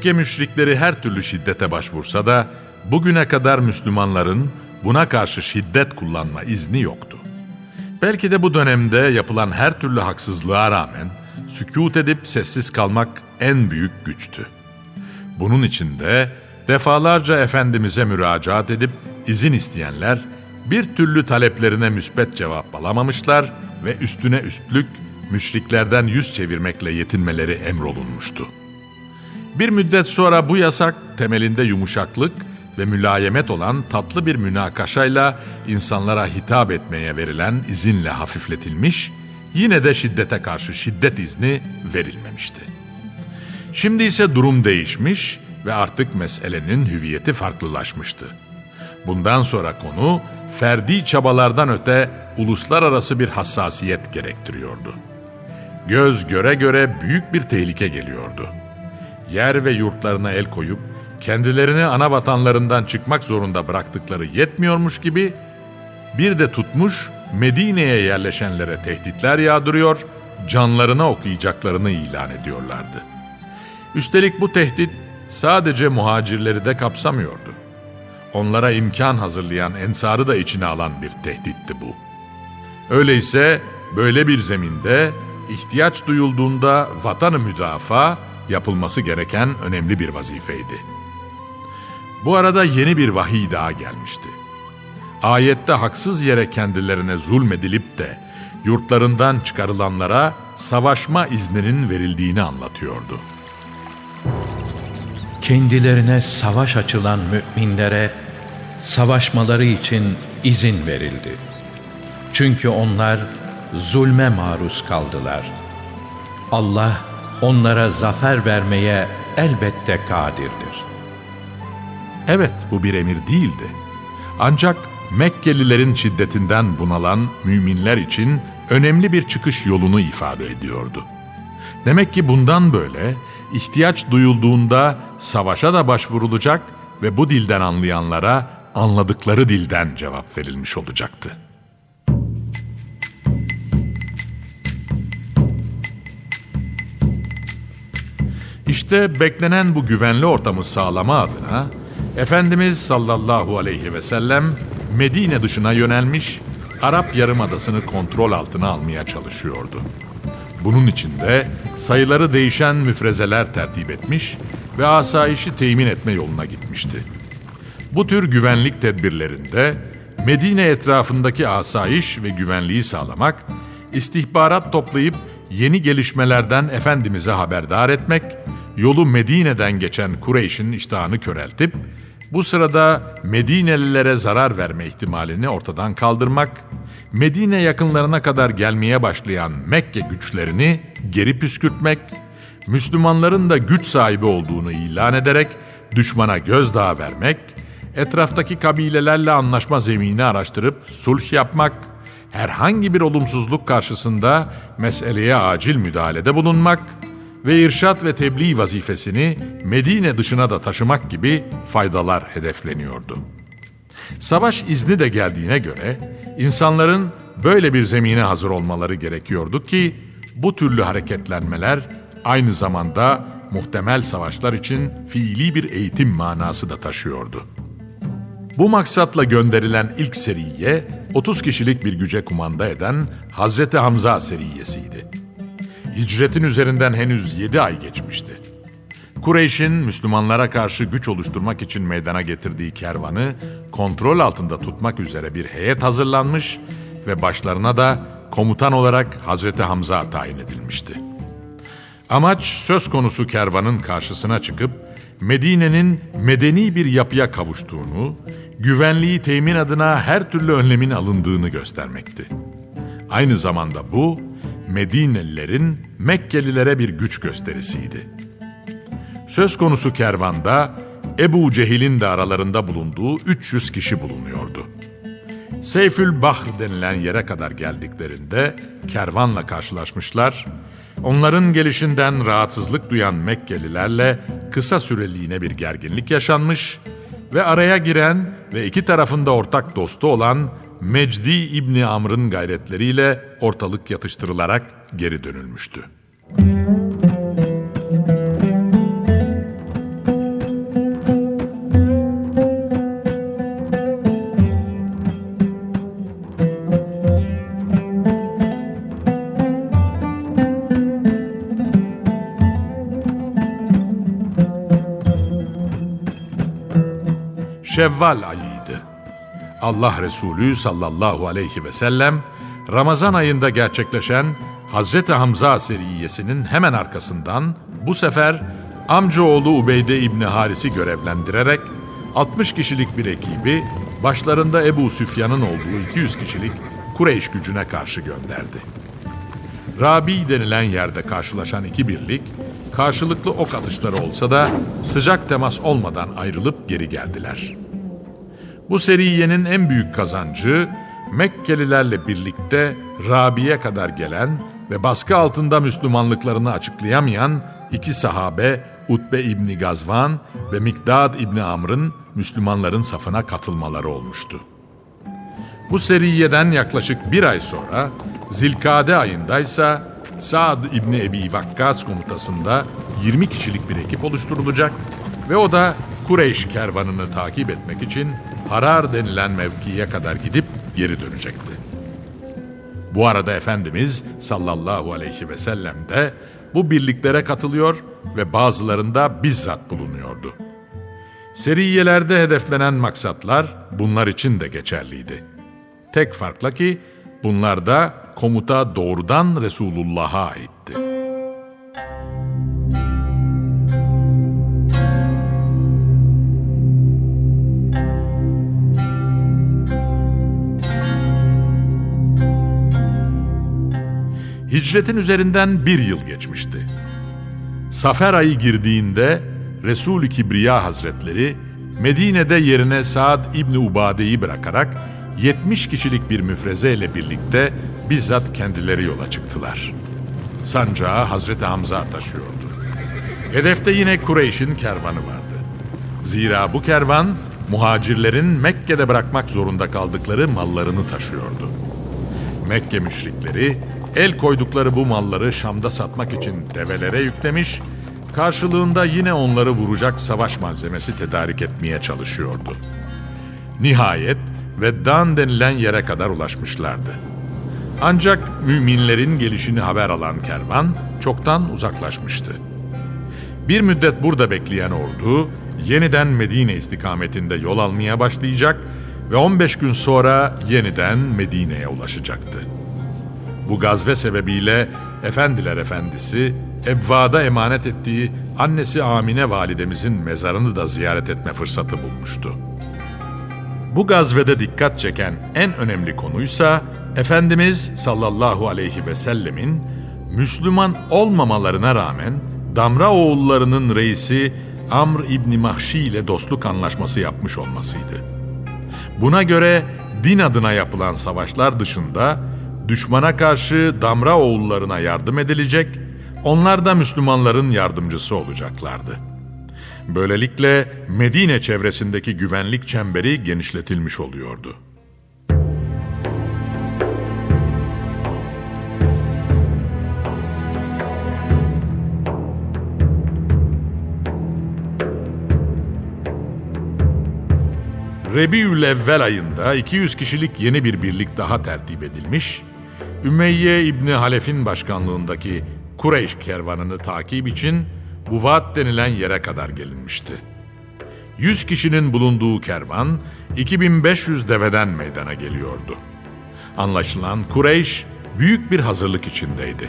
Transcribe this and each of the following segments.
Mekke müşrikleri her türlü şiddete başvursa da bugüne kadar Müslümanların buna karşı şiddet kullanma izni yoktu. Belki de bu dönemde yapılan her türlü haksızlığa rağmen sükut edip sessiz kalmak en büyük güçtü. Bunun için de defalarca Efendimiz'e müracaat edip izin isteyenler bir türlü taleplerine müsbet cevap alamamışlar ve üstüne üstlük müşriklerden yüz çevirmekle yetinmeleri emrolunmuştu. Bir müddet sonra bu yasak temelinde yumuşaklık ve mülayemet olan tatlı bir münakaşayla insanlara hitap etmeye verilen izinle hafifletilmiş, yine de şiddete karşı şiddet izni verilmemişti. Şimdi ise durum değişmiş ve artık meselenin hüviyeti farklılaşmıştı. Bundan sonra konu ferdi çabalardan öte uluslararası bir hassasiyet gerektiriyordu. Göz göre göre büyük bir tehlike geliyordu. Yer ve yurtlarına el koyup kendilerini ana vatanlarından çıkmak zorunda bıraktıkları yetmiyormuş gibi bir de tutmuş Medine'ye yerleşenlere tehditler yağdırıyor, canlarına okuyacaklarını ilan ediyorlardı. Üstelik bu tehdit sadece muhacirleri de kapsamıyordu. Onlara imkan hazırlayan ensarı da içine alan bir tehditti bu. Öyleyse böyle bir zeminde ihtiyaç duyulduğunda vatanı müdafaa yapılması gereken önemli bir vazifeydi. Bu arada yeni bir vahiy daha gelmişti. Ayette haksız yere kendilerine zulmedilip de yurtlarından çıkarılanlara savaşma izninin verildiğini anlatıyordu. Kendilerine savaş açılan müminlere savaşmaları için izin verildi. Çünkü onlar zulme maruz kaldılar. Allah onlara zafer vermeye elbette kadirdir. Evet bu bir emir değildi. Ancak Mekkelilerin şiddetinden bunalan müminler için önemli bir çıkış yolunu ifade ediyordu. Demek ki bundan böyle ihtiyaç duyulduğunda savaşa da başvurulacak ve bu dilden anlayanlara anladıkları dilden cevap verilmiş olacaktı. İşte beklenen bu güvenli ortamı sağlama adına Efendimiz sallallahu aleyhi ve sellem Medine dışına yönelmiş, Arap Yarımadası'nı kontrol altına almaya çalışıyordu. Bunun için de sayıları değişen müfrezeler tertip etmiş ve asayişi temin etme yoluna gitmişti. Bu tür güvenlik tedbirlerinde Medine etrafındaki asayiş ve güvenliği sağlamak, istihbarat toplayıp yeni gelişmelerden Efendimiz'e haberdar etmek, yolu Medine'den geçen Kureyş'in iştahını köreltip, bu sırada Medinelilere zarar verme ihtimalini ortadan kaldırmak, Medine yakınlarına kadar gelmeye başlayan Mekke güçlerini geri püskürtmek, Müslümanların da güç sahibi olduğunu ilan ederek düşmana gözdağı vermek, etraftaki kabilelerle anlaşma zemini araştırıp sulh yapmak, herhangi bir olumsuzluk karşısında meseleye acil müdahalede bulunmak ve irşat ve tebliğ vazifesini Medine dışına da taşımak gibi faydalar hedefleniyordu. Savaş izni de geldiğine göre insanların böyle bir zemine hazır olmaları gerekiyordu ki bu türlü hareketlenmeler aynı zamanda muhtemel savaşlar için fiili bir eğitim manası da taşıyordu. Bu maksatla gönderilen ilk seriye 30 kişilik bir güce kumanda eden Hazreti Hamza seriyesiydi. Hicretin üzerinden henüz 7 ay geçmişti. Kureyş'in Müslümanlara karşı güç oluşturmak için meydana getirdiği kervanı kontrol altında tutmak üzere bir heyet hazırlanmış ve başlarına da komutan olarak Hazreti Hamza tayin edilmişti. Amaç söz konusu kervanın karşısına çıkıp Medine'nin medeni bir yapıya kavuştuğunu, güvenliği temin adına her türlü önlemin alındığını göstermekti. Aynı zamanda bu, Medinelilerin Mekkelilere bir güç gösterisiydi. Söz konusu kervanda Ebu Cehil'in de aralarında bulunduğu 300 kişi bulunuyordu. Seyfül Bahr denilen yere kadar geldiklerinde kervanla karşılaşmışlar, onların gelişinden rahatsızlık duyan Mekkelilerle kısa süreliğine bir gerginlik yaşanmış ve araya giren ve iki tarafında ortak dostu olan Mecdi İbni Amr'ın gayretleriyle ortalık yatıştırılarak geri dönülmüştü. Şevval ayı Allah Resulü sallallahu aleyhi ve sellem Ramazan ayında gerçekleşen Hazreti Hamza seriyesinin hemen arkasından bu sefer amcaoğlu Ubeyde İbni Haris'i görevlendirerek 60 kişilik bir ekibi başlarında Ebu Süfyan'ın olduğu 200 kişilik Kureyş gücüne karşı gönderdi. Rabi denilen yerde karşılaşan iki birlik, karşılıklı ok atışları olsa da sıcak temas olmadan ayrılıp geri geldiler. Bu seriyenin en büyük kazancı, Mekkelilerle birlikte Rabi'ye kadar gelen ve baskı altında Müslümanlıklarını açıklayamayan iki sahabe Utbe İbni Gazvan ve Mikdad İbni Amr'ın Müslümanların safına katılmaları olmuştu. Bu seriyeden yaklaşık bir ay sonra Zilkade ayındaysa Saad İbni Ebi Vakkas komutasında 20 kişilik bir ekip oluşturulacak ve o da Kureyş kervanını takip etmek için Harar denilen mevkiye kadar gidip geri dönecekti. Bu arada Efendimiz sallallahu aleyhi ve sellem de bu birliklere katılıyor ve bazılarında bizzat bulunuyordu. Seriyelerde hedeflenen maksatlar bunlar için de geçerliydi. Tek farkla ki bunlarda komuta doğrudan Resulullah'a aitti. Hicretin üzerinden bir yıl geçmişti. Safer ayı girdiğinde Resul-i Kibriya Hazretleri Medine'de yerine Saad İbni Ubade'yi bırakarak 70 kişilik bir müfreze ile birlikte bizzat kendileri yola çıktılar. Sancağı Hazreti Hamza taşıyordu. Hedefte yine Kureyş'in kervanı vardı. Zira bu kervan muhacirlerin Mekke'de bırakmak zorunda kaldıkları mallarını taşıyordu. Mekke müşrikleri el koydukları bu malları Şam'da satmak için develere yüklemiş, karşılığında yine onları vuracak savaş malzemesi tedarik etmeye çalışıyordu. Nihayet Veddan denilen yere kadar ulaşmışlardı. Ancak müminlerin gelişini haber alan kervan çoktan uzaklaşmıştı. Bir müddet burada bekleyen ordu yeniden Medine istikametinde yol almaya başlayacak ve 15 gün sonra yeniden Medine'ye ulaşacaktı. Bu gazve sebebiyle Efendiler Efendisi Ebva'da emanet ettiği annesi Amine validemizin mezarını da ziyaret etme fırsatı bulmuştu. Bu gazvede dikkat çeken en önemli konuysa Efendimiz sallallahu aleyhi ve sellemin Müslüman olmamalarına rağmen Damra oğullarının reisi Amr İbni Mahşi ile dostluk anlaşması yapmış olmasıydı. Buna göre din adına yapılan savaşlar dışında düşmana karşı Damra oğullarına yardım edilecek, onlar da Müslümanların yardımcısı olacaklardı. Böylelikle Medine çevresindeki güvenlik çemberi genişletilmiş oluyordu. Rebiül Evvel ayında 200 kişilik yeni bir birlik daha tertip edilmiş, Ümeyye İbni Halef'in başkanlığındaki Kureyş kervanını takip için Buvat denilen yere kadar gelinmişti. 100 kişinin bulunduğu kervan 2500 deveden meydana geliyordu. Anlaşılan Kureyş büyük bir hazırlık içindeydi.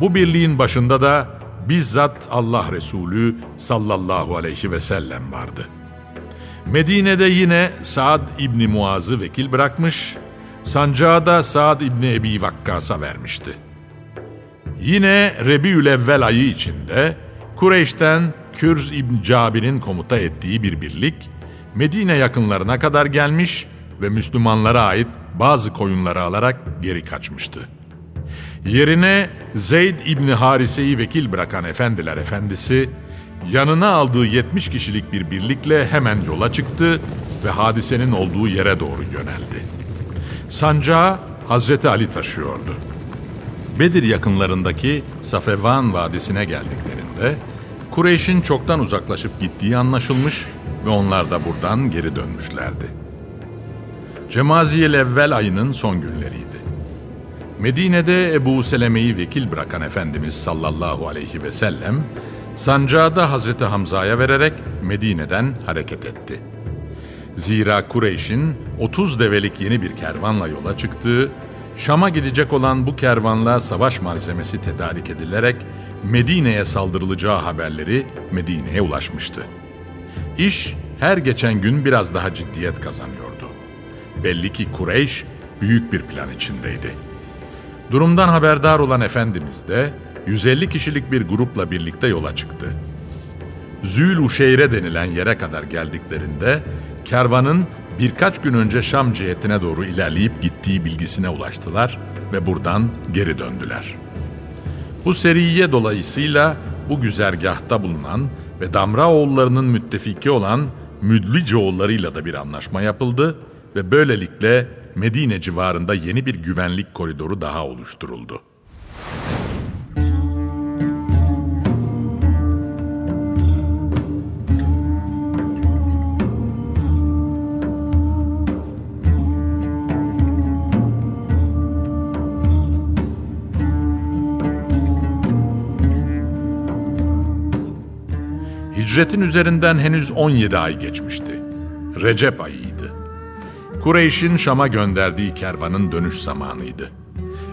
Bu birliğin başında da bizzat Allah Resulü sallallahu aleyhi ve sellem vardı. Medine'de yine Saad İbni Muaz'ı vekil bırakmış, sancağı da Saad İbni Ebi Vakkas'a vermişti. Yine Rebiül Evvel ayı içinde Kureyş'ten Kürz İbn Cabir'in komuta ettiği bir birlik Medine yakınlarına kadar gelmiş ve Müslümanlara ait bazı koyunları alarak geri kaçmıştı. Yerine Zeyd İbni Harise'yi vekil bırakan efendiler efendisi yanına aldığı 70 kişilik bir birlikle hemen yola çıktı ve hadisenin olduğu yere doğru yöneldi. Sancağı Hazreti Ali taşıyordu. Bedir yakınlarındaki Safevan Vadisi'ne geldiklerinde Kureyş'in çoktan uzaklaşıp gittiği anlaşılmış ve onlar da buradan geri dönmüşlerdi. Cemaziyel evvel ayının son günleriydi. Medine'de Ebu Seleme'yi vekil bırakan Efendimiz sallallahu aleyhi ve sellem sancağı da Hazreti Hamza'ya vererek Medine'den hareket etti. Zira Kureyş'in 30 develik yeni bir kervanla yola çıktığı, Şam'a gidecek olan bu kervanla savaş malzemesi tedarik edilerek Medine'ye saldırılacağı haberleri Medine'ye ulaşmıştı. İş her geçen gün biraz daha ciddiyet kazanıyordu. Belli ki Kureyş büyük bir plan içindeydi. Durumdan haberdar olan Efendimiz de 150 kişilik bir grupla birlikte yola çıktı. Zül Uşeyre denilen yere kadar geldiklerinde kervanın birkaç gün önce Şam cihetine doğru ilerleyip gittiği bilgisine ulaştılar ve buradan geri döndüler. Bu seriye dolayısıyla bu güzergahta bulunan ve Damra oğullarının müttefiki olan Müdlice oğullarıyla da bir anlaşma yapıldı ve böylelikle Medine civarında yeni bir güvenlik koridoru daha oluşturuldu. Hicretin üzerinden henüz 17 ay geçmişti. Recep ayıydı. Kureyş'in Şam'a gönderdiği kervanın dönüş zamanıydı.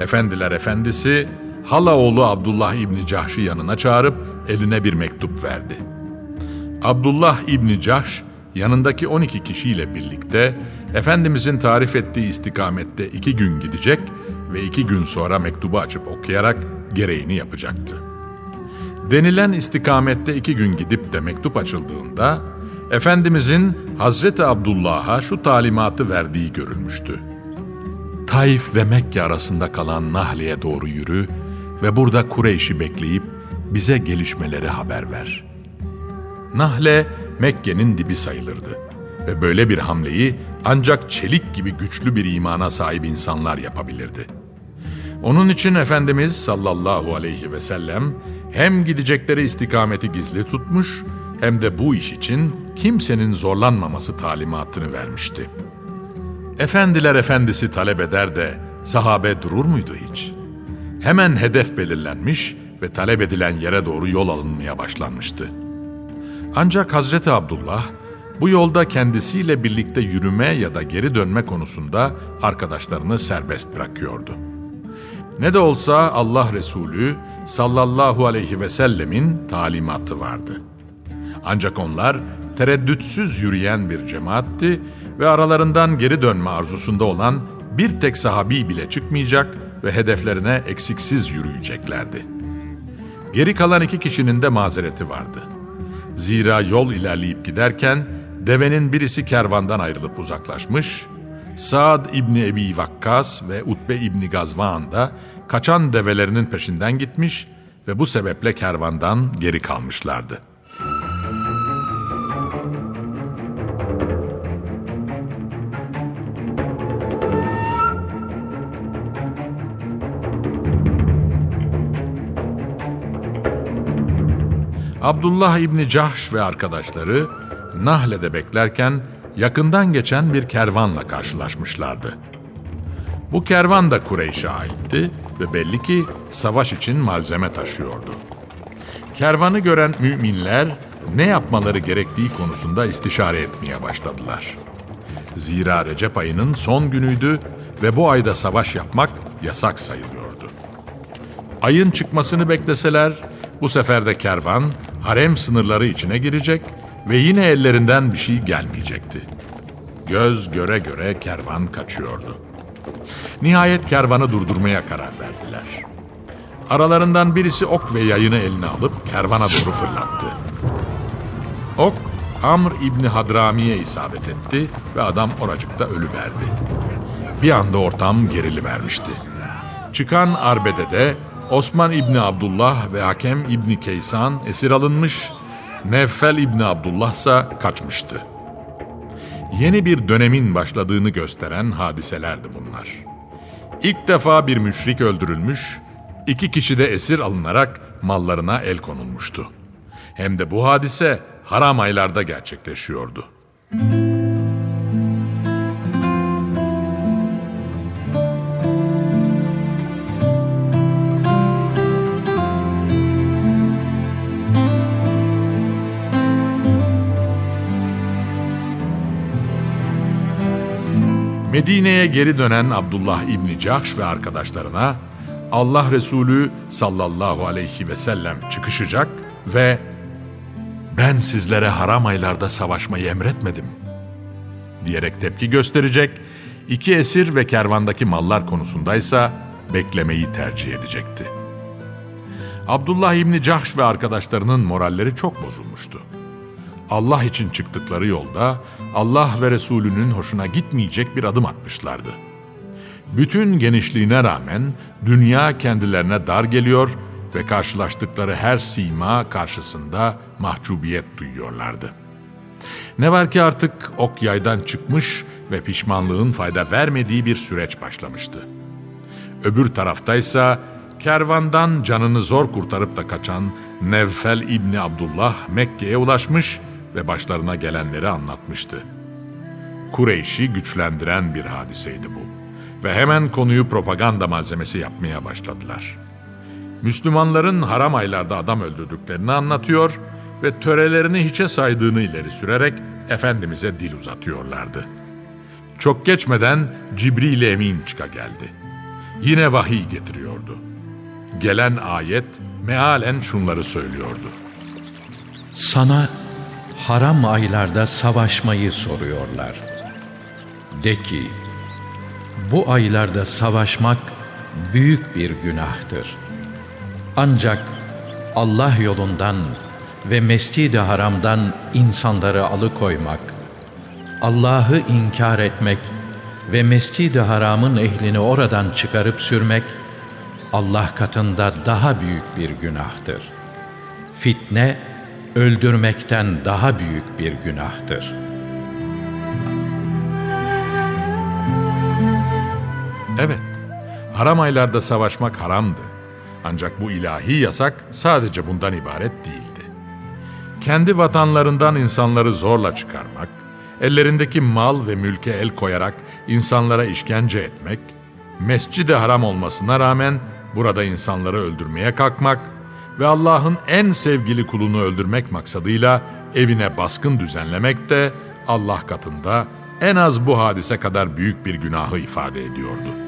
Efendiler efendisi Halaoğlu Abdullah İbni Cahş'ı yanına çağırıp eline bir mektup verdi. Abdullah İbni Cahş yanındaki 12 kişiyle birlikte Efendimizin tarif ettiği istikamette iki gün gidecek ve iki gün sonra mektubu açıp okuyarak gereğini yapacaktı. Denilen istikamette iki gün gidip de mektup açıldığında Efendimizin Hazreti Abdullah'a şu talimatı verdiği görülmüştü. Taif ve Mekke arasında kalan Nahli'ye doğru yürü ve burada Kureyş'i bekleyip bize gelişmeleri haber ver. Nahle Mekke'nin dibi sayılırdı ve böyle bir hamleyi ancak çelik gibi güçlü bir imana sahip insanlar yapabilirdi. Onun için Efendimiz sallallahu aleyhi ve sellem hem gidecekleri istikameti gizli tutmuş hem de bu iş için kimsenin zorlanmaması talimatını vermişti. Efendiler efendisi talep eder de sahabe durur muydu hiç? Hemen hedef belirlenmiş ve talep edilen yere doğru yol alınmaya başlanmıştı. Ancak Hazreti Abdullah bu yolda kendisiyle birlikte yürüme ya da geri dönme konusunda arkadaşlarını serbest bırakıyordu. Ne de olsa Allah Resulü sallallahu aleyhi ve sellemin talimatı vardı. Ancak onlar tereddütsüz yürüyen bir cemaatti ve aralarından geri dönme arzusunda olan bir tek sahabi bile çıkmayacak ve hedeflerine eksiksiz yürüyeceklerdi. Geri kalan iki kişinin de mazereti vardı. Zira yol ilerleyip giderken devenin birisi kervandan ayrılıp uzaklaşmış, Saad İbni Ebi Vakkas ve Utbe İbni Gazvan da kaçan develerinin peşinden gitmiş ve bu sebeple kervandan geri kalmışlardı. Abdullah İbni Cahş ve arkadaşları Nahle'de beklerken yakından geçen bir kervanla karşılaşmışlardı. Bu kervan da Kureyş'e aitti ve belli ki savaş için malzeme taşıyordu. Kervanı gören müminler ne yapmaları gerektiği konusunda istişare etmeye başladılar. Zira Recep ayının son günüydü ve bu ayda savaş yapmak yasak sayılıyordu. Ayın çıkmasını bekleseler bu sefer de kervan harem sınırları içine girecek ve yine ellerinden bir şey gelmeyecekti. Göz göre göre kervan kaçıyordu. Nihayet kervanı durdurmaya karar verdiler. Aralarından birisi ok ve yayını eline alıp kervana doğru fırlattı. Ok, Amr İbni Hadrami'ye isabet etti ve adam oracıkta ölüverdi. Bir anda ortam gerili vermişti. Çıkan arbedede Osman İbni Abdullah ve Hakem İbni Keysan esir alınmış, Neffel İbni Abdullah ise kaçmıştı. Yeni bir dönemin başladığını gösteren hadiselerdi bunlar. İlk defa bir müşrik öldürülmüş, iki kişi de esir alınarak mallarına el konulmuştu. Hem de bu hadise haram aylarda gerçekleşiyordu. Medine'ye geri dönen Abdullah İbni Cahş ve arkadaşlarına Allah Resulü sallallahu aleyhi ve sellem çıkışacak ve ben sizlere haram aylarda savaşmayı emretmedim diyerek tepki gösterecek, iki esir ve kervandaki mallar konusundaysa beklemeyi tercih edecekti. Abdullah İbni Cahş ve arkadaşlarının moralleri çok bozulmuştu. Allah için çıktıkları yolda Allah ve Resulünün hoşuna gitmeyecek bir adım atmışlardı. Bütün genişliğine rağmen dünya kendilerine dar geliyor ve karşılaştıkları her sima karşısında mahcubiyet duyuyorlardı. Ne var ki artık ok yaydan çıkmış ve pişmanlığın fayda vermediği bir süreç başlamıştı. Öbür taraftaysa kervandan canını zor kurtarıp da kaçan Nevfel İbni Abdullah Mekke'ye ulaşmış ve başlarına gelenleri anlatmıştı. Kureyş'i güçlendiren bir hadiseydi bu ve hemen konuyu propaganda malzemesi yapmaya başladılar. Müslümanların haram aylarda adam öldürdüklerini anlatıyor ve törelerini hiçe saydığını ileri sürerek Efendimiz'e dil uzatıyorlardı. Çok geçmeden Cibril Emin çıka geldi. Yine vahiy getiriyordu. Gelen ayet mealen şunları söylüyordu. Sana haram aylarda savaşmayı soruyorlar. De ki, bu aylarda savaşmak büyük bir günahtır. Ancak Allah yolundan ve Mescid-i Haram'dan insanları alıkoymak, Allah'ı inkar etmek ve Mescid-i Haram'ın ehlini oradan çıkarıp sürmek, Allah katında daha büyük bir günahtır. Fitne, öldürmekten daha büyük bir günahtır. Evet, haram aylarda savaşmak haramdı. Ancak bu ilahi yasak sadece bundan ibaret değildi. Kendi vatanlarından insanları zorla çıkarmak, ellerindeki mal ve mülke el koyarak insanlara işkence etmek, mescid-i haram olmasına rağmen burada insanları öldürmeye kalkmak ve Allah'ın en sevgili kulunu öldürmek maksadıyla evine baskın düzenlemek de Allah katında en az bu hadise kadar büyük bir günahı ifade ediyordu.